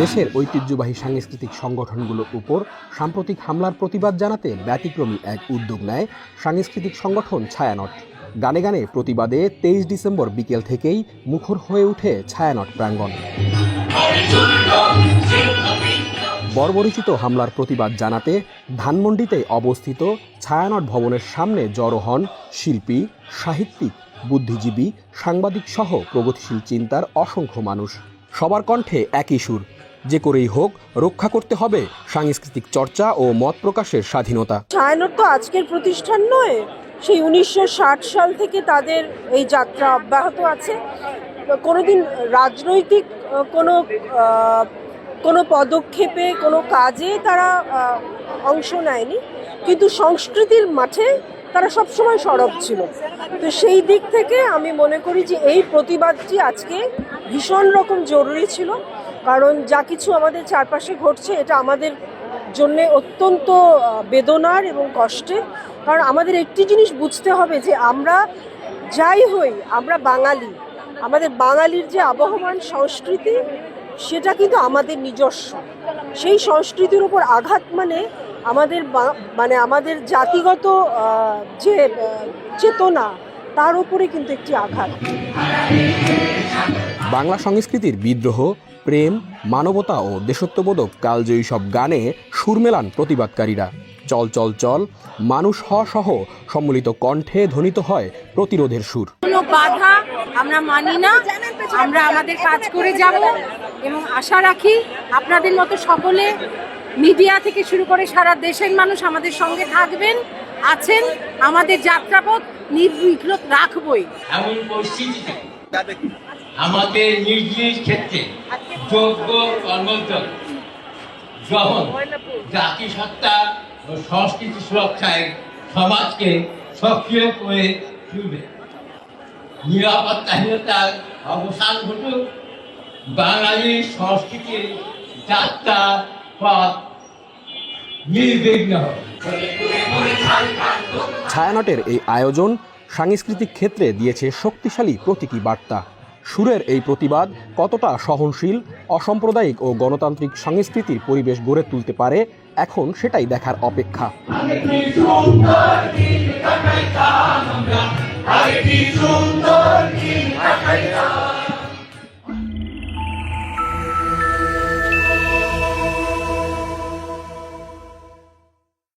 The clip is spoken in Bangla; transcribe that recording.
দেশের ঐতিহ্যবাহী সাংস্কৃতিক সংগঠনগুলোর উপর সাম্প্রতিক হামলার প্রতিবাদ জানাতে ব্যতিক্রমী এক উদ্যোগ নেয় সাংস্কৃতিক সংগঠন ছায়ানট। গানে গানে প্রতিবাদে তেইশ ডিসেম্বর বিকেল থেকেই মুখর হয়ে ওঠে ছায়ানট প্রাঙ্গণ। বর্বরিচিত হামলার প্রতিবাদ জানাতে ধানমন্ডিতে অবস্থিত ছায়ানট ভবনের সামনে জড়ো হন শিল্পী, সাহিত্যিক, বুদ্ধিজীবী, সাংবাদিক সহ প্রগতিশীল চিন্তার অসংখ্য মানুষ। সবার কণ্ঠে একই সুর। যে করেই হোক, রক্ষা করতে হবে সাংস্কৃতিক চর্চা ও মত প্রকাশের স্বাধীনতা। ছায়ানট তো আজকের প্রতিষ্ঠান নয়, সেই উনিশশো ষাট সাল থেকে তাদের এই যাত্রা অব্যাহত আছে। কোনোদিন রাজনৈতিক কোনো কোনো পদক্ষেপে, কোনো কাজে তারা অংশ নেয়নি। কিন্তু সংস্কৃতির মাঠে তারা সবসময় সরব ছিল। তো সেই দিক থেকে আমি মনে করি যে এই প্রতিবাদটি আজকে ভীষণ রকম জরুরি ছিল, কারণ যা কিছু আমাদের চারপাশে ঘটছে এটা আমাদের জন্যে অত্যন্ত বেদনার এবং কষ্টের। কারণ আমাদের একটি জিনিস বুঝতে হবে যে আমরা যাই হই, আমরা বাঙালি। আমাদের বাঙালির যে আবহমান সংস্কৃতি, সেটা কিন্তু আমাদের নিজস্ব। সেই সংস্কৃতির উপর আঘাত মানে আমাদের মানে আমাদের জাতিগত যে চেতনা, তার উপরে কিন্তু একটি আঘাত। বাংলা সংস্কৃতির বিদ্রোহ, প্রেম, মানবতা ও দেশত্ববোধক কালজয়ী সব গানে সুর মেলান প্রতিবাদকারীরা। চল চল চল, মানুষ হ সহ সম্মিলিত কণ্ঠে ধ্বনিত হয় প্রতিরোধের সুর। কোনো বাধা আমরা মানি না। আমরা আমাদের কাজ করে যাব এবং আশা রাখি আপনাদের মতো সকলে মিডিয়া থেকে শুরু করে সারা দেশের মানুষ আমাদের সঙ্গে থাকবেন। আছেন, আমাদের যাত্রাপথ নির্বিঘ্ন রাখবই। এমন পরিস্থিতিতে আমাদের নিজ নিজ ক্ষেত্রে যোগ্য কর্মরত গ্রহণ, জাতিসত্তা ও সংস্কৃতি সুরক্ষায় সমাজকে সক্রিয় করে তুলবে। নিরাপত্তাহীনতার অবসান ঘটুক, বাঙালি সংস্কৃতির যাত্রা পথ নির্বিঘ্ন হোক ছায়ানটের এই আয়োজন সাংস্কৃতিক ক্ষেত্রে দিয়েছে শক্তিশালী প্রতীকী বার্তা। সুরের এই প্রতিবাদ কতটা সহনশীল, অসাম্প্রদায়িক ও গণতান্ত্রিক সংস্কৃতির পরিবেশ গড়ে তুলতে পারে, এখন সেটাই দেখার অপেক্ষা। সুন্দর